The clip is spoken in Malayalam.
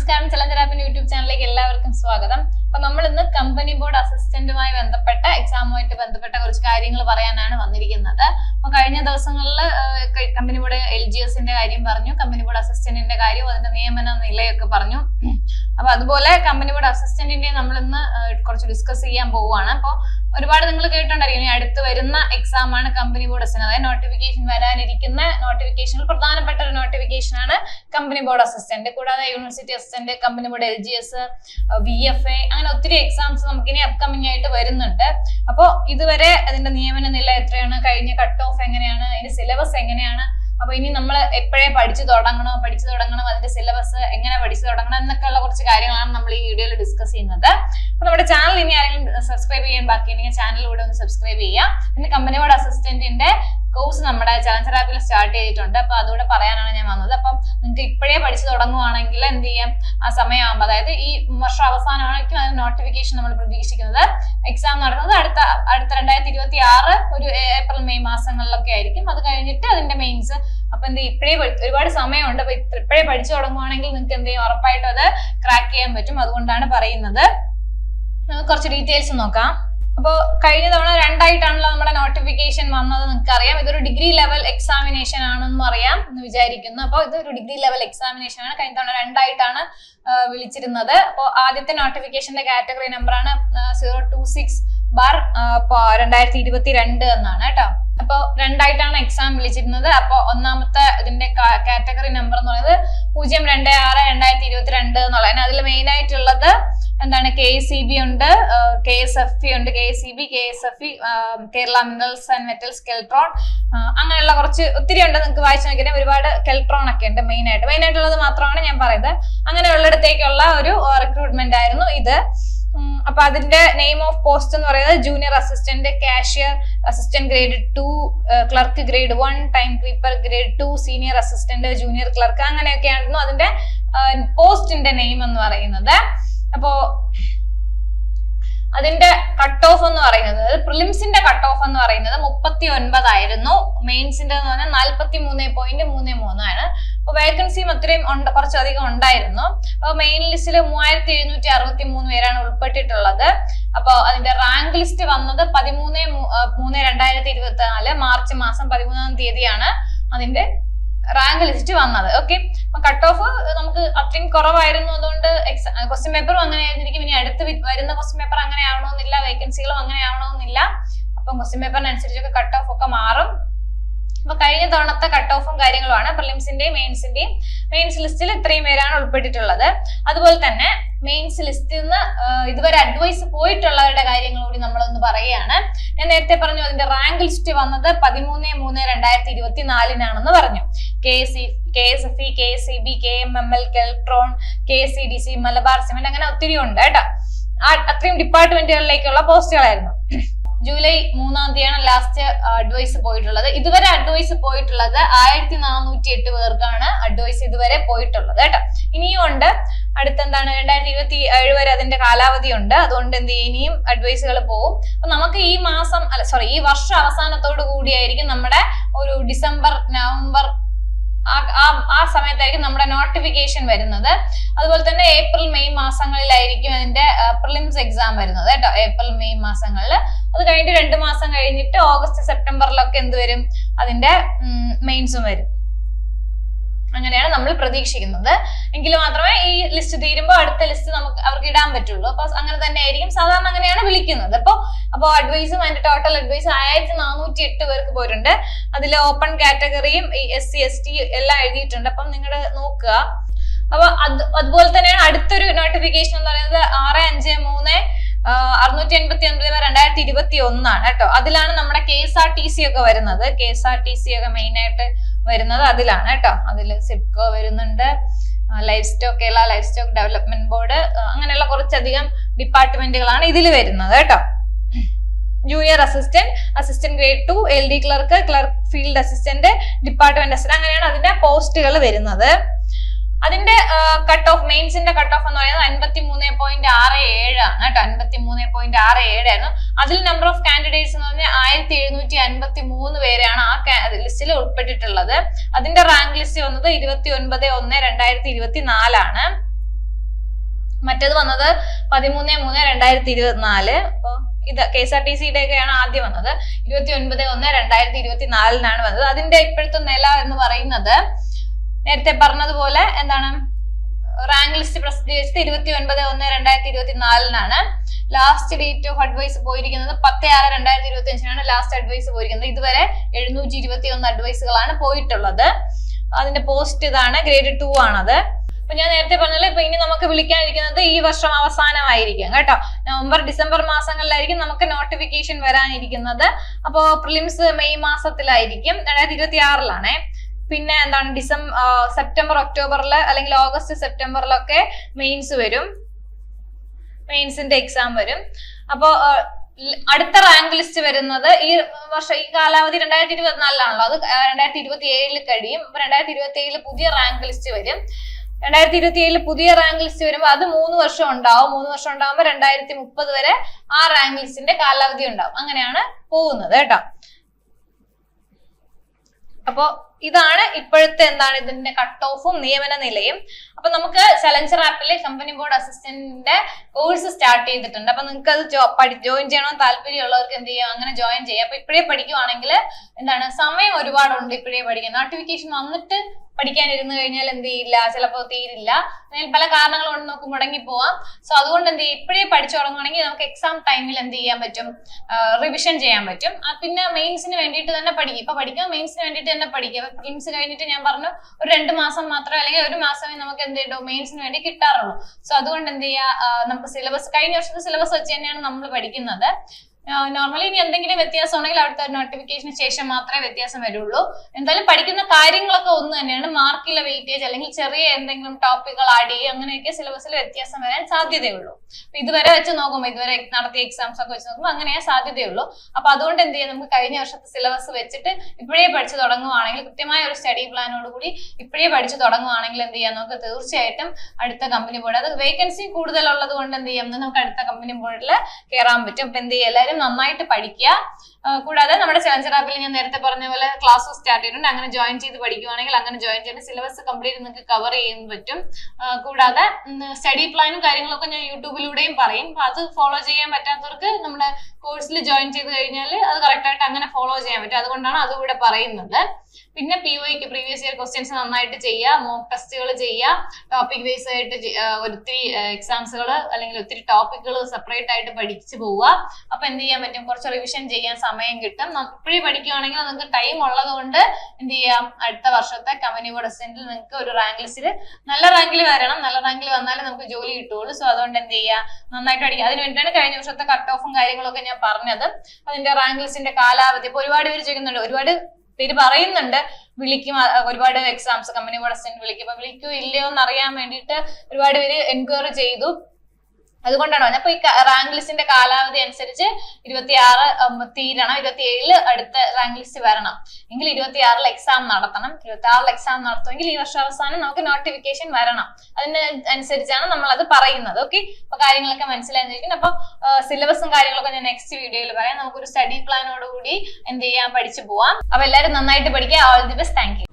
നമസ്കാരം. ചലഞ്ചരാപ്പിന്റെ യൂട്യൂബ് ചാനലിലേക്ക് എല്ലാവർക്കും സ്വാഗതം. അപ്പൊ നമ്മൾ ഇന്ന് കമ്പനി ബോർഡ് അസിസ്റ്റന്റുമായി ബന്ധപ്പെട്ട എക്സാമുമായിട്ട് ബന്ധപ്പെട്ട കുറച്ച് കാര്യങ്ങൾ പറയാനാണ് വന്നിരിക്കുന്നത്. അപ്പൊ കഴിഞ്ഞ ദിവസങ്ങളിൽ കമ്പനി ബോർഡ് എൽ ജി എസിന്റെ കാര്യം പറഞ്ഞു കമ്പനി ബോർഡ് അസിസ്റ്റന്റിന്റെ കാര്യം അതിന്റെ നിയമന നിലയൊക്കെ പറഞ്ഞു. അപ്പൊ അതുപോലെ കമ്പനി ബോർഡ് അസിസ്റ്റന്റിന്റെ നമ്മൾ ഇന്ന് കുറച്ച് ഡിസ്കസ് ചെയ്യാൻ പോവുകയാണ്. അപ്പോൾ ഒരുപാട് നിങ്ങൾ കേട്ടിട്ടുണ്ടായിരിക്കും ഇനി അടുത്ത് വരുന്ന എക്സാം ആണ് കമ്പനി ബോർഡ് അസിസ്റ്റന്റ് അതായത് നോട്ടിഫിക്കേഷൻ വരാനിരിക്കുന്ന നോട്ടിഫിക്കേഷൻ പ്രധാനപ്പെട്ട ഒരു നോട്ടിഫിക്കേഷൻ ആണ് കമ്പനി ബോർഡ് അസിസ്റ്റന്റ് കൂടാതെ university assistant company board L G S V F A അങ്ങനെ ഒത്തിരി എക്സാംസ് നമുക്ക് ഇനി അപ്കമിങ് ആയിട്ട് വരുന്നുണ്ട്. അപ്പോൾ ഇതുവരെ അതിന്റെ നിയമന നില എത്രയാണ്? കഴിഞ്ഞ കട്ട് ഓഫ് എങ്ങനെയാണ്? അതിന്റെ സിലബസ് എങ്ങനെയാണ്? അപ്പൊ ഇനി നമ്മൾ എപ്പോഴേ പഠിച്ചു തുടങ്ങണം? പഠിച്ചു തുടങ്ങണം അതിന്റെ സിലബസ് എങ്ങനെ പഠിച്ചു തുടങ്ങണം എന്നൊക്കെയുള്ള കുറച്ച് കാര്യങ്ങളാണ് നമ്മൾ ഈ വീഡിയോയിൽ ഡിസ്കസ് ചെയ്യുന്നത്. അപ്പൊ നമ്മുടെ ചാനൽ ഇനി ആരെങ്കിലും സബ്സ്ക്രൈബ് ചെയ്യാൻ ബാക്കിയുണ്ടെങ്കിൽ ചാനലിലൂടെ ഒന്ന് സബ്സ്ക്രൈബ് ചെയ്യുക. പിന്നെ കമ്പനിയോട് അസിസ്റ്റന്റിന്റെ കോഴ്സ് നമ്മുടെ ചലഞ്ചർ ആപ്പിൽ സ്റ്റാർട്ട് ചെയ്തിട്ടുണ്ട്. അപ്പൊ അതുകൂടെ പറയാനാണ് ഞാൻ വന്നത്. അപ്പം നിങ്ങൾക്ക് ഇപ്പോഴേ പഠിച്ചു തുടങ്ങുവാണെങ്കിൽ എന്ത് ചെയ്യാം? ആ സമയമാകുമ്പോൾ അതായത് ഈ വർഷം അവസാനമായിരിക്കും അതിന് നോട്ടിഫിക്കേഷൻ നമ്മൾ പ്രതീക്ഷിക്കുന്നത്. എക്സാം നടക്കുന്നത് അടുത്ത അടുത്ത രണ്ടായിരത്തി ഇരുപത്തി ആറ് ഒരു ഏപ്രിൽ മെയ് മാസങ്ങളിലൊക്കെ ആയിരിക്കും. അത് കഴിഞ്ഞിട്ട് അതിന്റെ മെയിൻസ് അപ്പൊ എന്ത് ഇപ്പോഴേ ഒരുപാട് സമയമുണ്ട്. അപ്പൊ ഇപ്പോഴേ പഠിച്ചു തുടങ്ങുവാണെങ്കിൽ നിങ്ങൾക്ക് എന്ത് ചെയ്യും? ഉറപ്പായിട്ടും അത് ക്രാക്ക് ചെയ്യാൻ പറ്റും. അതുകൊണ്ടാണ് പറയുന്നത്. നമുക്ക് കുറച്ച് ഡീറ്റെയിൽസ് നോക്കാം. അപ്പോൾ കഴിഞ്ഞ തവണ രണ്ടായിട്ടാണല്ലോ നമ്മുടെ നോട്ടിഫിക്കേഷൻ വന്നത്. നിങ്ങൾക്ക് അറിയാം ഇതൊരു ഡിഗ്രി ലെവൽ എക്സാമിനേഷൻ ആണെന്നും അറിയാം എന്ന് വിചാരിക്കുന്നു. അപ്പോൾ ഇതൊരു ഡിഗ്രി ലെവൽ എക്സാമിനേഷൻ ആണ്. കഴിഞ്ഞ തവണ രണ്ടായിട്ടാണ് വിളിച്ചിരുന്നത്. അപ്പോൾ ആദ്യത്തെ നോട്ടിഫിക്കേഷന്റെ കാറ്റഗറി നമ്പറാണ് സീറോ ടു സിക്സ് ബാർ രണ്ടായിരത്തി ഇരുപത്തി രണ്ട് എന്നാണ് കേട്ടോ. അപ്പൊ രണ്ടായിട്ടാണ് എക്സാം വിളിച്ചിരുന്നത്. അപ്പോൾ ഒന്നാമത്തെ ഇതിന്റെ കാറ്റഗറി നമ്പർ എന്ന് പറയുന്നത് പൂജ്യം രണ്ട് ആറ് രണ്ടായിരത്തി ഇരുപത്തി രണ്ട് എന്നുള്ളതാണ്. അതിൽ മെയിൻ ആയിട്ടുള്ളത് എന്താണ് കെ സി ബി ഉണ്ട് കെ എസ് എഫ് ഇ ഉണ്ട് K C B K S F E Kerala minerals and metals Keltron അങ്ങനെയുള്ള കുറച്ച് ഒത്തിരി ഉണ്ട് നിങ്ങൾക്ക് വായിച്ചു നോക്കിയാൽ ഒരുപാട് കെൽട്രോൺ ഒക്കെ ഉണ്ട് മെയിൻ ആയിട്ട്. മെയിൻ ആയിട്ടുള്ളത് മാത്രമാണ് ഞാൻ പറയുന്നത്. അങ്ങനെയുള്ളിടത്തേക്കുള്ള ഒരു റിക്രൂട്ട്മെന്റ് ആയിരുന്നു ഇത്. അപ്പൊ അതിന്റെ നെയിം ഓഫ് പോസ്റ്റ് എന്ന് പറയുന്നത് junior assistant cashier assistant grade two clerk grade one time keeper grade two senior assistant junior clerk അങ്ങനെയൊക്കെയായിരുന്നു അതിന്റെ പോസ്റ്റിന്റെ നെയിം എന്ന് പറയുന്നത്. അപ്പോ അതിന്റെ കട്ട് ഓഫ് എന്ന് പറയുന്നത് പ്രിലിംസിന്റെ കട്ട് ഓഫ് എന്ന് പറയുന്നത് മുപ്പത്തി ഒൻപതായിരുന്നു മെയിൻസിന്റെ എന്ന് പറഞ്ഞാൽ നാല്പത്തി മൂന്ന് പോയിന്റ് മൂന്ന് മൂന്നാണ് അപ്പൊ വേക്കൻസിയും അത്രയും കുറച്ചധികം ഉണ്ടായിരുന്നു. അപ്പൊ മെയിൻ ലിസ്റ്റിൽ മൂവായിരത്തി എഴുന്നൂറ്റി അറുപത്തി മൂന്ന് പേരാണ് ഉൾപ്പെട്ടിട്ടുള്ളത്. അപ്പൊ അതിന്റെ റാങ്ക് ലിസ്റ്റ് വന്നത് പതിമൂന്ന് മൂന്ന് രണ്ടായിരത്തി ഇരുപത്തി നാല് മാർച്ച് മാസം പതിമൂന്നാം തീയതിയാണ് അതിന്റെ റാങ്ക് ലിസ്റ്റ് വന്നത്. ഓക്കെ കട്ട് ഓഫ് നമുക്ക് അത്രയും കുറവായിരുന്നു. അതുകൊണ്ട് ക്വസ്റ്റ്യൻ പേപ്പറും അങ്ങനെ ആയിരുന്നിരിക്കും. ഇനി അടുത്ത് വരുന്ന ക്വസ്റ്റ്യൻ പേപ്പർ അങ്ങനെ ആവണമെന്നില്ല വേക്കൻസികളും അങ്ങനെ ആവണമെന്നില്ല അപ്പം ക്വസ്റ്റ്യൻ പേപ്പറിനനുസരിച്ചൊക്കെ കട്ട് ഓഫ് ഒക്കെ മാറും. അപ്പൊ കഴിഞ്ഞ തവണത്തെ കട്ട് ഓഫും കാര്യങ്ങളുമാണ്. പ്രിലിംസിന്റെയും മെയിൻസിന്റെയും മെയിൻസ് ലിസ്റ്റിൽ ഇത്രയും പേരാണ് ഉൾപ്പെട്ടിട്ടുള്ളത്. അതുപോലെ തന്നെ മെയിൻസ് ലിസ്റ്റിൽ നിന്ന് ഇതുവരെ അഡ്വൈസ് പോയിട്ടുള്ളവരുടെ കാര്യങ്ങൾ കൂടി നമ്മളൊന്ന് പറയുകയാണ്. ഞാൻ നേരത്തെ പറഞ്ഞു അതിന്റെ റാങ്ക് ലിസ്റ്റ് വന്നത് പതിമൂന്ന് മൂന്ന് രണ്ടായിരത്തി ഇരുപത്തി നാലിനാണെന്ന് പറഞ്ഞു. K C K S F E K S C B K M M L Keltron K C D C Malabar cement അങ്ങനെ ഒത്തിരി ഉണ്ട് കേട്ടോ. അത്രയും ഡിപ്പാർട്ട്മെന്റുകളിലേക്കുള്ള പോസ്റ്റുകളായിരുന്നു ജൂലൈ മൂന്നാം തീയതിയാണ് ലാസ്റ്റ് അഡ്വൈസ് പോയിട്ടുള്ളത്. ഇതുവരെ അഡ്വൈസ് പോയിട്ടുള്ളത് ആയിരത്തി നാനൂറ്റി എട്ട് പേർക്കാണ് അഡ്വൈസ് ഇതുവരെ പോയിട്ടുള്ളത് കേട്ടോ. ഇനിയും ഉണ്ട്. അടുത്തെന്താണ്? രണ്ടായിരത്തി ഇരുപത്തി ഏഴ് വരെ അതിന്റെ കാലാവധി ഉണ്ട്. അതുകൊണ്ട് എന്ത് ഇനിയും അഡ്വൈസുകൾ പോകും അപ്പൊ നമുക്ക് ഈ മാസം അല്ല സോറി ഈ വർഷം അവസാനത്തോടു കൂടിയായിരിക്കും നമ്മുടെ ഒരു ഡിസംബർ നവംബർ ആ സമയത്തായിരിക്കും നമ്മുടെ നോട്ടിഫിക്കേഷൻ വരുന്നത്. അതുപോലെ തന്നെ ഏപ്രിൽ മെയ് മാസങ്ങളിലായിരിക്കും അതിന്റെ പ്രിലിംസ് എക്സാം വരുന്നത് കേട്ടോ. ഏപ്രിൽ മെയ് മാസങ്ങളിൽ അത് കഴിഞ്ഞിട്ട് രണ്ട് മാസം കഴിഞ്ഞിട്ട് ഓഗസ്റ്റ് സെപ്റ്റംബറിലൊക്കെ എന്ത് വരും? അതിന്റെ മെയിൻസും വരും. അങ്ങനെയാണ് നമ്മൾ പ്രതീക്ഷിക്കുന്നത്. എങ്കിൽ മാത്രമേ ഈ ലിസ്റ്റ് തീരുമ്പോൾ അടുത്ത ലിസ്റ്റ് നമുക്ക് അവർക്ക് ഇടാൻ പറ്റുള്ളൂ. അപ്പൊ അങ്ങനെ തന്നെ ആയിരിക്കും. സാധാരണ അങ്ങനെയാണ് വിളിക്കുന്നത്. അപ്പൊ അപ്പോൾ അഡ്വൈസും അതിന്റെ ടോട്ടൽ അഡ്വൈസ് ആയിരത്തി നാനൂറ്റി എട്ട് പേർക്ക് പോയിട്ടുണ്ട്. അതിൽ ഓപ്പൺ കാറ്റഗറിയും ഈ എസ് സി എസ് ടി എല്ലാം എഴുതിയിട്ടുണ്ട്. അപ്പം നിങ്ങൾ നോക്കുക. അപ്പൊ അത് അതുപോലെ തന്നെയാണ് അടുത്തൊരു നോട്ടിഫിക്കേഷൻ എന്ന് പറയുന്നത് ആറ് അഞ്ച് മൂന്ന് അറുന്നൂറ്റി എൺപത്തി ഒൻപത് രണ്ടായിരത്തി ഇരുപത്തി ഒന്നാണ് കേട്ടോ. അതിലാണ് നമ്മുടെ K S R T C ഒക്കെ വരുന്നത്. K S R T C ഒക്കെ മെയിൻ ആയിട്ട് വരുന്നത് അതിലാണ് കേട്ടോ. അതിൽ സിഡ്കോ വരുന്നുണ്ട്. Life stock Kerala life stock development board അങ്ങനെയുള്ള കുറച്ചധികം ഡിപ്പാർട്ട്മെന്റുകളാണ് ഇതിൽ വരുന്നത് കേട്ടോ. Junior assistant assistant grade two L D clerk clerk field assistant department assistant അങ്ങനെയാണ് അതിന്റെ പോസ്റ്റുകൾ വരുന്നത്. അതിന്റെ കട്ട് ഓഫ് മെയിൻസിന്റെ കട്ട് ഓഫ് എന്ന് പറയുന്നത് അൻപത്തി മൂന്ന് പോയിന്റ് ആറ് ഏഴാണ് കേട്ടോ. അൻപത്തി മൂന്ന് പോയിന്റ് ആറ് ഏഴായിരുന്നു അതിൽ നമ്പർ ഓഫ് കാൻഡിഡേറ്റ്സ് എന്ന് പറഞ്ഞാൽ ആയിരത്തി എഴുന്നൂറ്റി അൻപത്തി മൂന്ന് പേരെയാണ് ആ ലിസ്റ്റിൽ ഉൾപ്പെട്ടിട്ടുള്ളത്. അതിന്റെ റാങ്ക് ലിസ്റ്റ് വന്നത് ഇരുപത്തി ഒൻപത് ഒന്ന് രണ്ടായിരത്തി ഇരുപത്തി നാലാണ് മറ്റേത് വന്നത് പതിമൂന്ന് മൂന്ന് രണ്ടായിരത്തി ഇരുപത്തിനാല് അപ്പോ ഇത് കെ എസ് ആർ ടി സിയുടെ ഒക്കെയാണ് ആദ്യം വന്നത്. ഇരുപത്തി ഒൻപത് ഒന്ന് രണ്ടായിരത്തി ഇരുപത്തി നാലിനാണ് വന്നത്. അതിന്റെ ഇപ്പോഴത്തെ നില എന്ന് പറയുന്നത് നേരത്തെ പറഞ്ഞതുപോലെ എന്താണ്? റാങ്ക് ലിസ്റ്റ് പ്രസിദ്ധീകരിച്ചത് ഇരുപത്തി ഒൻപത് ഒന്ന് രണ്ടായിരത്തി ഇരുപത്തി നാലിനാണ് ലാസ്റ്റ് ഡേറ്റ് ഓഫ് അഡ്വൈസ് പോയിരിക്കുന്നത് പത്ത് ആറ് രണ്ടായിരത്തി ഇരുപത്തി അഞ്ചിനാണ് ലാസ്റ്റ് അഡ്വൈസ് പോയിരിക്കുന്നത്. ഇതുവരെ എഴുന്നൂറ്റി ഇരുപത്തി ഒന്ന് അഡ്വൈസുകളാണ് പോയിട്ടുള്ളത്. അതിന്റെ പോസ്റ്റ് ഇതാണ് ഗ്രേഡ് ടു ആണത്. അപ്പൊ ഞാൻ നേരത്തെ പറഞ്ഞല്ലോ ഇപ്പൊ ഇനി നമുക്ക് വിളിക്കാനിരിക്കുന്നത് ഈ വർഷം അവസാനമായിരിക്കും കേട്ടോ. നവംബർ ഡിസംബർ മാസങ്ങളിലായിരിക്കും നമുക്ക് നോട്ടിഫിക്കേഷൻ വരാനിരിക്കുന്നത്. അപ്പോ പ്രിലിംസ് മെയ് മാസത്തിലായിരിക്കും. രണ്ടായിരത്തി ഇരുപത്തി ആറിലാണേ പിന്നെ എന്താണ് ഡിസംബർ സെപ്റ്റംബർ ഒക്ടോബറിൽ അല്ലെങ്കിൽ ഓഗസ്റ്റ് സെപ്റ്റംബറിലൊക്കെ മെയിൻസ് വരും. മെയിൻസിന്റെ എക്സാം വരും. അപ്പോൾ അടുത്ത റാങ്ക് ലിസ്റ്റ് വരുന്നത് ഈ വർഷം ഈ കാലാവധി രണ്ടായിരത്തി ഇരുപത്തിനാലിലാണല്ലോ അത് രണ്ടായിരത്തി ഇരുപത്തി ഏഴിൽ കഴിയും. രണ്ടായിരത്തി ഇരുപത്തി ഏഴിൽ പുതിയ റാങ്ക് ലിസ്റ്റ് വരും. രണ്ടായിരത്തി ഇരുപത്തി ഏഴിൽ പുതിയ റാങ്ക് ലിസ്റ്റ് വരുമ്പോൾ അത് മൂന്ന് വർഷം ഉണ്ടാവും. മൂന്ന് വർഷം ഉണ്ടാകുമ്പോൾ രണ്ടായിരത്തി മുപ്പത് വരെ ആ റാങ്ക് ലിസ്റ്റിന്റെ കാലാവധി ഉണ്ടാവും. അങ്ങനെയാണ് പോകുന്നത് കേട്ടോ. അപ്പോ ഇതാണ് ഇപ്പോഴത്തെ എന്താണ് ഇതിന്റെ കട്ട് ഓഫും നിയമന നിലയും. അപ്പൊ നമുക്ക് ചലഞ്ചർ ആപ്പിലെ കമ്പനി ബോർഡ് അസിസ്റ്റന്റിന്റെ കോഴ്സ് സ്റ്റാർട്ട് ചെയ്തിട്ടുണ്ട്. അപ്പൊ നിങ്ങൾക്ക് അത് ജോയിൻ ചെയ്യണമെന്ന് താല്പര്യമുള്ളവർക്ക് എന്ത് ചെയ്യാം? അങ്ങനെ ജോയിൻ ചെയ്യാം. അപ്പൊ ഇപ്പോഴേ പഠിക്കുവാണെങ്കിൽ എന്താണ്? സമയം ഒരുപാടുണ്ട് ഇപ്പോഴേ പഠിക്കാൻ. നോട്ടിഫിക്കേഷൻ വന്നിട്ട് പഠിക്കാൻ ഇരുന്ന് കഴിഞ്ഞാൽ എന്ത് ചെയ്യില്ല? ചിലപ്പോൾ തീരില്ല. അങ്ങനെ പല കാരണങ്ങൾ കൊണ്ട് നമുക്ക് മുടങ്ങി പോവാം സോ അതുകൊണ്ട് എന്ത് ചെയ്യും? ഇപ്പോഴേ പഠിച്ചു തുടങ്ങുകയാണെങ്കിൽ നമുക്ക് എക്സാം ടൈമിൽ എന്ത് ചെയ്യാൻ പറ്റും? റിവിഷൻ ചെയ്യാൻ പറ്റും. പിന്നെ മെയിൻസിന് വേണ്ടിയിട്ട് തന്നെ പഠിക്കും. ഇപ്പൊ പഠിക്കുക മെയിൻസിന് വേണ്ടിയിട്ട് തന്നെ പഠിക്കുക പ്രിലിംസ് കഴിഞ്ഞിട്ട് ഞാൻ പറഞ്ഞു ഒരു രണ്ട് മാസം മാത്രം അല്ലെങ്കിൽ ഒരു മാസമേ നമുക്ക് എന്ത് ഡൊമെയിൻസിന് മെയിൻസിന് വേണ്ടി കിട്ടാറുള്ളൂ. സോ അതുകൊണ്ട് എന്ത് ചെയ്യുക നമുക്ക് സിലബസ് കഴിഞ്ഞ വർഷത്തെ സിലബസ് വെച്ച് തന്നെയാണ് നമ്മൾ പഠിക്കുന്നത്. നോർമലി ഇനി എന്തെങ്കിലും വ്യത്യാസം ഉണ്ടെങ്കിൽ അവിടുത്തെ നോട്ടിഫിക്കേഷന് ശേഷം മാത്രമേ വ്യത്യാസം വരുള്ളൂ. എന്തായാലും പഠിക്കുന്ന കാര്യങ്ങളൊക്കെ ഒന്ന് തന്നെയാണ്. മാർക്കിലെ വെയിറ്റേജ് അല്ലെങ്കിൽ ചെറിയ എന്തെങ്കിലും ടോപ്പിക്കുകൾ ആഡ് ചെയ്യുക അങ്ങനെയൊക്കെ സിലബസിൽ വ്യത്യാസം വരാൻ സാധ്യതയുള്ളൂ അപ്പൊ ഇതുവരെ വെച്ച് നോക്കുമ്പോൾ ഇതുവരെ നടത്തിയ എക്സാംസ് ഒക്കെ വെച്ച് നോക്കുമ്പോൾ അങ്ങനെയാ സാധ്യതയുള്ളൂ അപ്പൊ അതുകൊണ്ട് എന്ത് ചെയ്യാം? നമുക്ക് കഴിഞ്ഞ വർഷത്തെ സിലബസ് വെച്ചിട്ട് ഇപ്പോഴേ പഠിച്ചു തുടങ്ങുവാണെങ്കിൽ കൃത്യമായ ഒരു സ്റ്റഡി പ്ലാനോട് കൂടി ഇപ്പോഴേ പഠിച്ചു തുടങ്ങുവാണെങ്കിൽ എന്ത് ചെയ്യാം? നമുക്ക് തീർച്ചയായിട്ടും അടുത്ത കമ്പനി ബോർഡ് അത് വേക്കൻസി കൂടുതലുള്ളത് കൊണ്ട് എന്ത് ചെയ്യാം? നമുക്ക് അടുത്ത കമ്പനി ബോർഡിൽ കയറാൻ പറ്റും. അപ്പൊ എന്ത് ചെയ്യാം? എല്ലാവരും നന്നായിട്ട് പഠിക്കുക. കൂടാതെ നമ്മുടെ ചലഞ്ചർ ആപ്പിൽ ഞാൻ നേരത്തെ പറഞ്ഞ പോലെ ക്ലാസ് സ്റ്റാർട്ട് ചെയ്തിട്ടുണ്ട് അങ്ങനെ ജോയിൻ ചെയ്ത് പഠിക്കുവാണെങ്കിൽ അങ്ങനെ ജോയിൻ ചെയ്ത് സിലബസ് കംപ്ലീറ്റ് നിങ്ങൾക്ക് കവർ ചെയ്യാൻ പറ്റും. കൂടാതെ സ്റ്റഡി പ്ലാനും കാര്യങ്ങളൊക്കെ ഞാൻ യൂട്യൂബിലൂടെയും പറയും. അപ്പൊ അത് ഫോളോ ചെയ്യാൻ പറ്റാത്തവർക്ക് നമ്മുടെ കോഴ്സിൽ ജോയിൻ ചെയ്ത് കഴിഞ്ഞാൽ അത് കറക്റ്റ് ആയിട്ട് അങ്ങനെ ഫോളോ ചെയ്യാൻ പറ്റും. അതുകൊണ്ടാണ് അതുകൂടെ പറയുന്നത്. പിന്നെ പി ഒക്ക് പ്രീവിയസ് ഇയർ ക്വസ്റ്റ്യൻസ് നന്നായിട്ട് ചെയ്യുക മോക്ക് ടെസ്റ്റുകൾ ചെയ്യുക ടോപ്പിക് വൈസ് ആയിട്ട് ഒത്തിരി എക്സാംസുകൾ അല്ലെങ്കിൽ ഒത്തിരി ടോപ്പിക്കുകൾ സെപ്പറേറ്റ് ആയിട്ട് പഠിച്ചു പോവുക അപ്പൊ എന്ത് ചെയ്യാൻ പറ്റും? കുറച്ച് റിവിഷൻ ചെയ്യാൻ സമയം കിട്ടും. ഇപ്പോഴും പഠിക്കുകയാണെങ്കിൽ നിങ്ങൾക്ക് ടൈം ഉള്ളത് കൊണ്ട് എന്ത് ചെയ്യാം? അടുത്ത വർഷത്തെ കമ്പനി ബോർഡ് അസിസ്റ്റന്റിൽ നിങ്ങൾക്ക് ഒരു റാങ്ക് ലിസ്റ്റിൽ നല്ല റാങ്കിൽ വരണം. നല്ല റാങ്കിൽ വന്നാലേ നമുക്ക് ജോലി കിട്ടുള്ളൂ സോ അതുകൊണ്ട് എന്ത് ചെയ്യുക നന്നായിട്ട് പഠിക്കുക അതിന് വേണ്ടിയിട്ടാണ് കഴിഞ്ഞ വർഷത്തെ കട്ട് ഓഫും കാര്യങ്ങളൊക്കെ ഞാൻ പറഞ്ഞത്. അതിന്റെ റാങ്ക് ലിസ്റ്റിന്റെ കാലാവധി ഇപ്പൊ ഒരുപാട് പേര് ചോദിക്കുന്നുണ്ട്. ഒരുപാട് പേര് പറയുന്നുണ്ട്. വിളിക്കും. ഒരുപാട് എക്സാംസ് കമ്പനി ബോർഡ് അസിസ്റ്റന്റ് വിളിക്കും. അപ്പൊ വിളിക്കോ ഇല്ലയോ എന്ന് അറിയാൻ വേണ്ടിയിട്ട് ഒരുപാട് പേര് എൻക്വയറി ചെയ്തു. അതുകൊണ്ടാണ് അപ്പൊ ഈ റാങ്ക് ലിസ്റ്റിന്റെ കാലാവധി അനുസരിച്ച് ഇരുപത്തി ആറ് തീരണം. ഇരുപത്തി ഏഴിൽ അടുത്ത റാങ്ക് ലിസ്റ്റ് വരണം. എങ്കിൽ ഇരുപത്തി ആറിൽ എക്സാം നടത്തണം. ഇരുപത്തി ആറിൽ എക്സാം നടത്തുമെങ്കിൽ ഈ വർഷം അവസാനം നമുക്ക് നോട്ടിഫിക്കേഷൻ വരണം. അതിന് അനുസരിച്ചാണ് നമ്മൾ അത് പറയുന്നത്. ഓക്കെ അപ്പൊ കാര്യങ്ങളൊക്കെ മനസ്സിലായിരിക്കും അപ്പൊ സിലബസും കാര്യങ്ങളൊക്കെ ഞാൻ നെക്സ്റ്റ് വീഡിയോയിൽ പറയാം. നമുക്കൊരു സ്റ്റഡി പ്ലാനോട് കൂടി എന്ത് ചെയ്യാൻ പഠിച്ചു പോവാം. അപ്പൊ എല്ലാവരും നന്നായിട്ട് പഠിക്കുക. All the best thank you